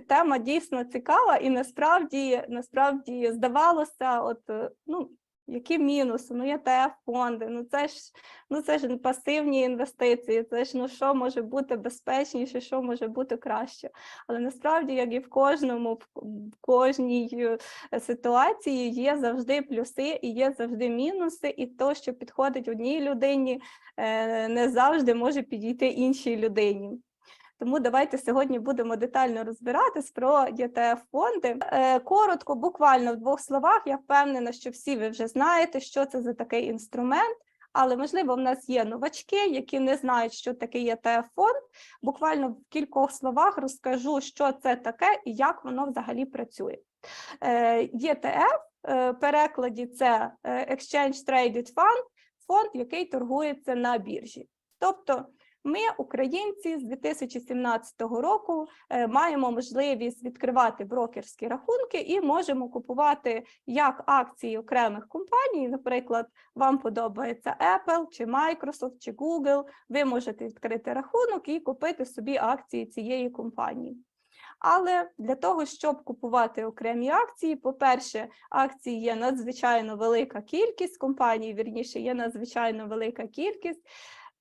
тема дійсно цікава, і насправді, насправді здавалося, от е, ну. Які мінуси? Ну, єтф фонди, ну це ж ну це ж пасивні інвестиції. Це ж ну що може бути безпечніше, що може бути краще. Але насправді, як і в кожному, в кожній е, ситуації є завжди плюси і є завжди мінуси, і то, що підходить одній людині, е, не завжди може підійти іншій людині. Тому давайте сьогодні будемо детально розбиратись про єтф фонди. Е, коротко, буквально в двох словах. Я впевнена, що всі ви вже знаєте, що це за такий інструмент. Але можливо, в нас є новачки, які не знають, що таке єтф фонд. Буквально в кількох словах розкажу, що це таке і як воно взагалі працює. ЄТФ в перекладі це е, Exchange Traded Fund, фонд, який торгується на біржі. Тобто ми, українці, з 2017 року е, маємо можливість відкривати брокерські рахунки і можемо купувати як акції окремих компаній. Наприклад, вам подобається Apple чи Microsoft чи Google. Ви можете відкрити рахунок і купити собі акції цієї компанії. Але для того, щоб купувати окремі акції, по-перше, акції є надзвичайно велика кількість компаній, вірніше, є надзвичайно велика кількість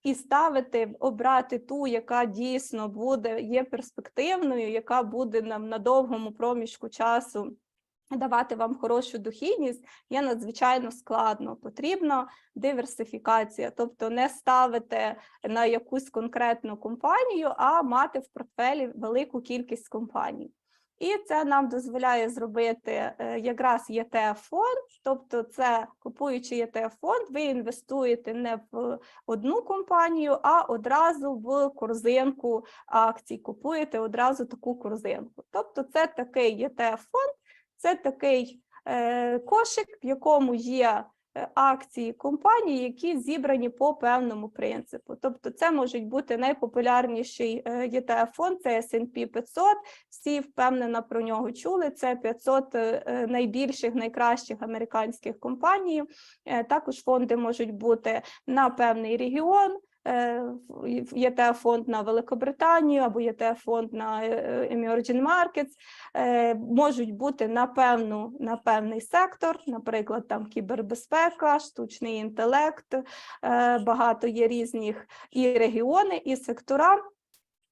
і ставити, обрати ту, яка дійсно буде є перспективною, яка буде нам на довгому проміжку часу. Давати вам хорошу дохідність є надзвичайно складно. Потрібна диверсифікація, тобто не ставити на якусь конкретну компанію, а мати в портфелі велику кількість компаній. І це нам дозволяє зробити е, якраз єтф фонд тобто, це купуючи єтф фонд ви інвестуєте не в одну компанію, а одразу в корзинку акцій. Купуєте одразу таку корзинку. Тобто, це такий єтф фонд це такий е, кошик, в якому є акції компаній, які зібрані по певному принципу. Тобто, це можуть бути найпопулярніший etf фонд це S&P 500, всі впевнено про нього чули. Це 500 е, найбільших, найкращих американських компаній. Е, також фонди можуть бути на певний регіон. ЄТФ фонд на Великобританію або ЄТФ фонд на Emerging Markets, можуть бути на певну на певний сектор, наприклад, там кібербезпека, штучний інтелект, багато є різних і регіони, і сектора.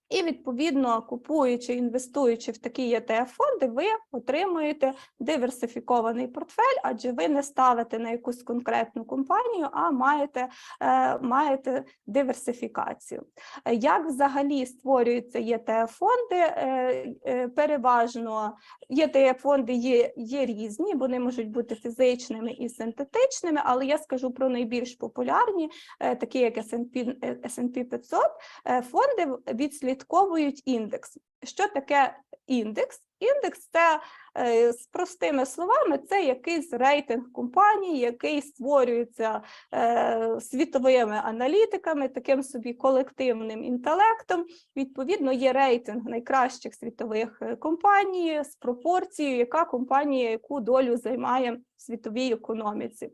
І, відповідно, купуючи, інвестуючи в такі etf фонди ви отримуєте диверсифікований портфель, адже ви не ставите на якусь конкретну компанію, а маєте е, маєте диверсифікацію. Як взагалі створюються etf фонди е, е, Переважно etf фонди є, є різні, вони можуть бути фізичними і синтетичними, але я скажу про найбільш популярні, такі як S&P, S&P 500, е, фонди відслідковують відслідковують індекс. Що таке індекс? Індекс це е, з простими словами, це якийсь рейтинг компаній, який створюється е, світовими аналітиками, таким собі колективним інтелектом. Відповідно, є рейтинг найкращих світових е, компаній з пропорцією, яка компанія яку долю займає в світовій економіці.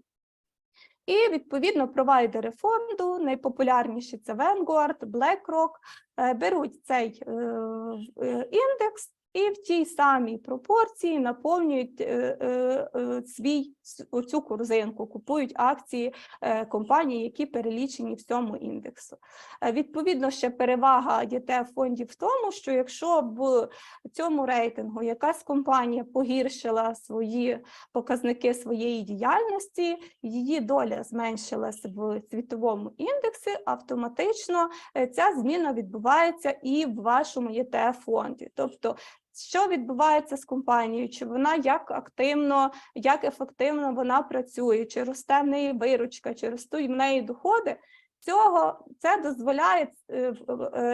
І відповідно провайдери фонду, найпопулярніші це Vanguard, BlackRock, е, беруть цей е, е, індекс і в тій самій пропорції наповнюють е, е, е, свій цю корзинку, купують акції компаній, які перелічені в цьому індексу. Відповідно, ще перевага єтф фондів в тому, що якщо в цьому рейтингу якась компанія погіршила свої показники своєї діяльності, її доля зменшилась в світовому індексі, автоматично ця зміна відбувається і в вашому єтф фонді. Тобто що відбувається з компанією, чи вона як активно, як ефективно вона працює, чи росте в неї виручка, чи ростуть в неї доходи. Цього це дозволяє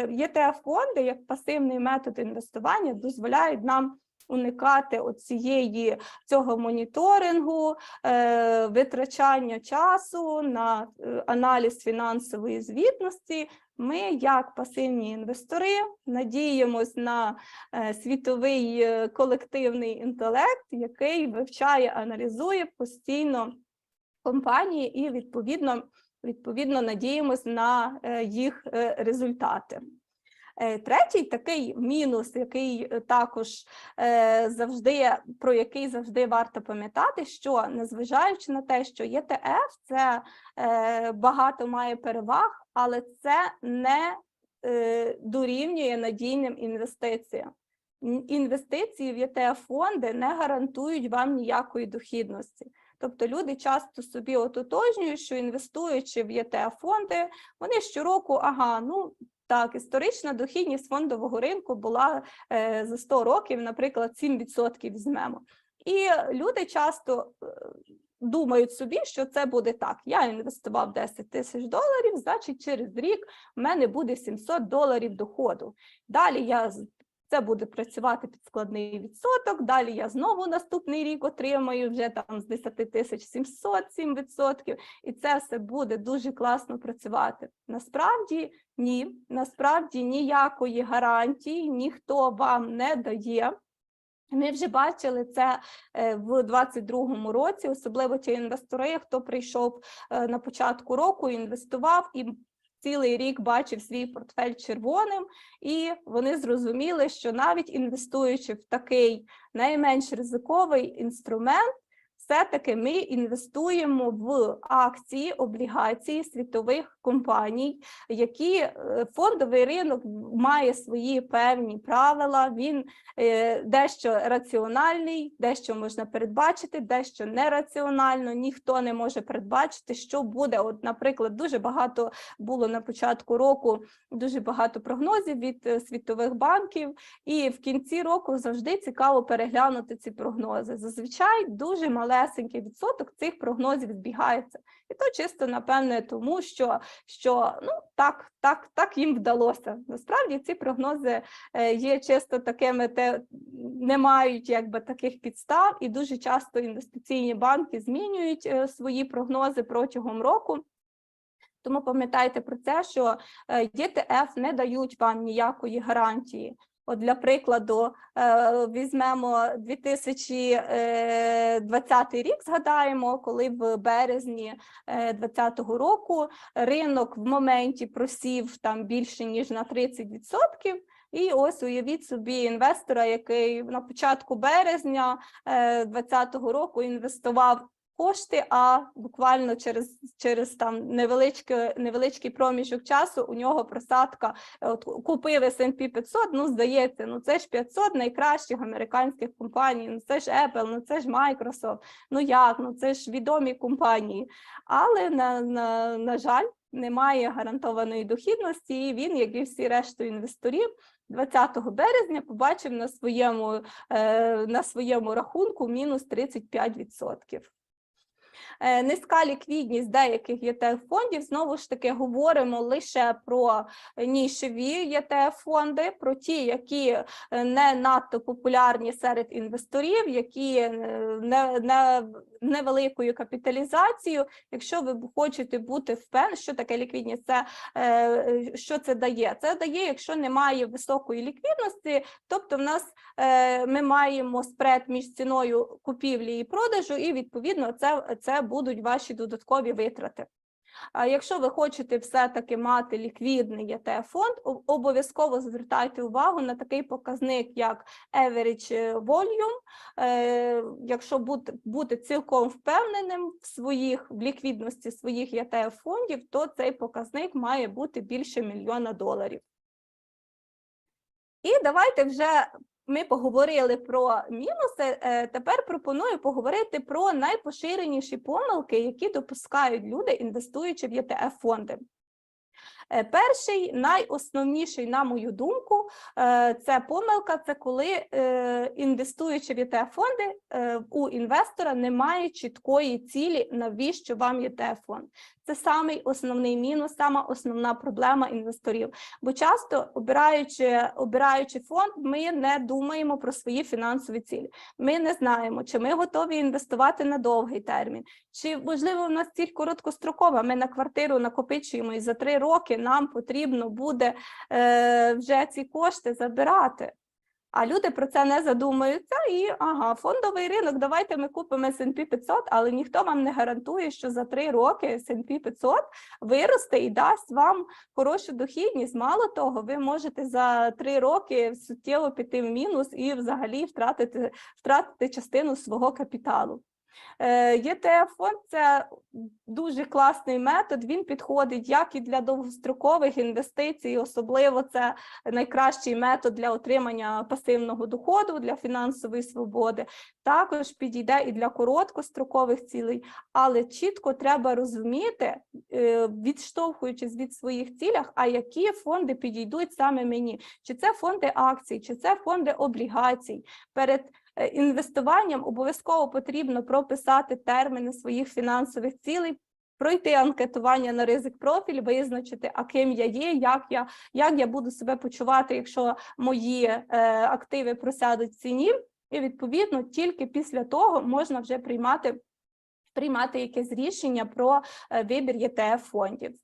єтф е, фонди як пасивний метод інвестування, дозволяють нам уникати цієї цього моніторингу, е, витрачання часу на е, аналіз фінансової звітності. Ми, як пасивні інвестори, надіємось на е, світовий колективний інтелект, який вивчає, аналізує постійно компанії і відповідно відповідно надіємось на їх результати. Е, Третій такий мінус, який е, також е, завжди про який завжди варто пам'ятати, що незважаючи на те, що ЄТФ це е, багато має переваг, але це не дорівнює надійним інвестиціям. Інвестиції в ЄТФ-фонди не гарантують вам ніякої дохідності. Тобто люди часто собі ототожнюють, що інвестуючи в ЄТФ-фонди, вони щороку, ага, ну так, історична дохідність фондового ринку була е, за 100 років, наприклад, 7% візьмемо. І люди часто е, думають собі, що це буде так. Я інвестував 10 тисяч доларів, значить, через рік в мене буде 700 доларів доходу. Далі я це буде працювати під складний відсоток. Далі я знову наступний рік отримаю вже там з 10 тисяч 707 відсотків, і це все буде дуже класно працювати. Насправді ні, насправді ніякої гарантії ніхто вам не дає. Ми вже бачили це е, в 22-му році, особливо ті інвестори, хто прийшов е, на початку року, інвестував і цілий рік бачив свій портфель червоним, і вони зрозуміли, що навіть інвестуючи в такий найменш ризиковий інструмент, все-таки ми інвестуємо в акції, облігації світових компаній, які е, фондовий ринок має свої певні правила. Він е, дещо раціональний, дещо можна передбачити, дещо нераціонально. Ніхто не може передбачити, що буде. От, наприклад, дуже багато було на початку року, дуже багато прогнозів від е, світових банків, і в кінці року завжди цікаво переглянути ці прогнози. Зазвичай дуже малесенький відсоток цих прогнозів збігається. І то чисто напевне, тому що, що ну так, так, так їм вдалося. Насправді ці прогнози е, є чисто такими, те не мають якби таких підстав, і дуже часто інвестиційні банки змінюють е, свої прогнози протягом року. Тому пам'ятайте про це, що е, ЄТФ не дають вам ніякої гарантії. От для прикладу, е, візьмемо 2020 рік, згадаємо, коли в березні 2020 року ринок в моменті просів там більше ніж на 30%. І ось уявіть собі інвестора, який на початку березня 2020 року інвестував кошти, а буквально через, через там невеличкий, невеличкий проміжок часу у нього просадка от, купив S&P 500, ну здається, ну це ж 500 найкращих американських компаній, ну це ж Apple, ну це ж Microsoft, ну як, ну це ж відомі компанії. Але на, на, на жаль, немає гарантованої дохідності, і він, як і всі решту інвесторів, 20 березня побачив на своєму, е, на своєму рахунку мінус 35%. Е, Низька ліквідність деяких ЄТФ-фондів, знову ж таки, говоримо лише про нішеві ЄТФ-фонди, про ті, які е, не надто популярні серед інвесторів, які е, не, не, невеликою капіталізацією. Якщо ви хочете бути впевнені, що таке ліквідність, це що це дає? Це дає, якщо немає високої ліквідності, тобто в нас ми маємо спред між ціною купівлі і продажу, і відповідно це, це будуть ваші додаткові витрати. А якщо ви хочете все-таки мати ліквідний ETF-фонд, обов'язково звертайте увагу на такий показник, як average volume. Е, Якщо бути, цілком впевненим в своїх в ліквідності своїх ETF-фондів, то цей показник має бути більше мільйона доларів. І давайте вже ми поговорили про мінуси. е, Тепер пропоную поговорити про найпоширеніші помилки, які допускають люди, інвестуючи в ETF-фонди. Е, Перший, найосновніший, на мою думку, е, це помилка. Це коли е, інвестуючи в ETF-фонди, е, у інвестора немає чіткої цілі, навіщо вам ETF-фонд. Це самий основний мінус, сама основна проблема інвесторів. Бо часто, обираючи, обираючи фонд, ми не думаємо про свої фінансові цілі. Ми не знаємо, чи ми готові інвестувати на довгий термін, чи можливо у нас ціль короткострокова. Ми на квартиру накопичуємо і за три роки нам потрібно буде е, вже ці кошти забирати. А люди про це не задумуються, і ага, фондовий ринок. Давайте ми купимо S&P 500, але ніхто вам не гарантує, що за три роки S&P 500 виросте і дасть вам хорошу дохідність. Мало того, ви можете за три роки суттєво піти в мінус і взагалі втратити, втратити частину свого капіталу. Е, ЄТФ-фонд – це дуже класний метод. Він підходить як і для довгострокових інвестицій, особливо це найкращий метод для отримання пасивного доходу, для фінансової свободи. Також підійде і для короткострокових цілей, але чітко треба розуміти, е, відштовхуючись від своїх цілях, а які фонди підійдуть саме мені, чи це фонди акцій, чи це фонди облігацій. Перед інвестуванням обов'язково потрібно прописати терміни своїх фінансових цілей. Пройти анкетування на ризик профіль, визначити, а ким я є, як я, як я буду себе почувати, якщо мої е, активи просядуть в ціні, і відповідно тільки після того можна вже приймати, приймати якесь рішення про е, вибір ЄТФ фондів.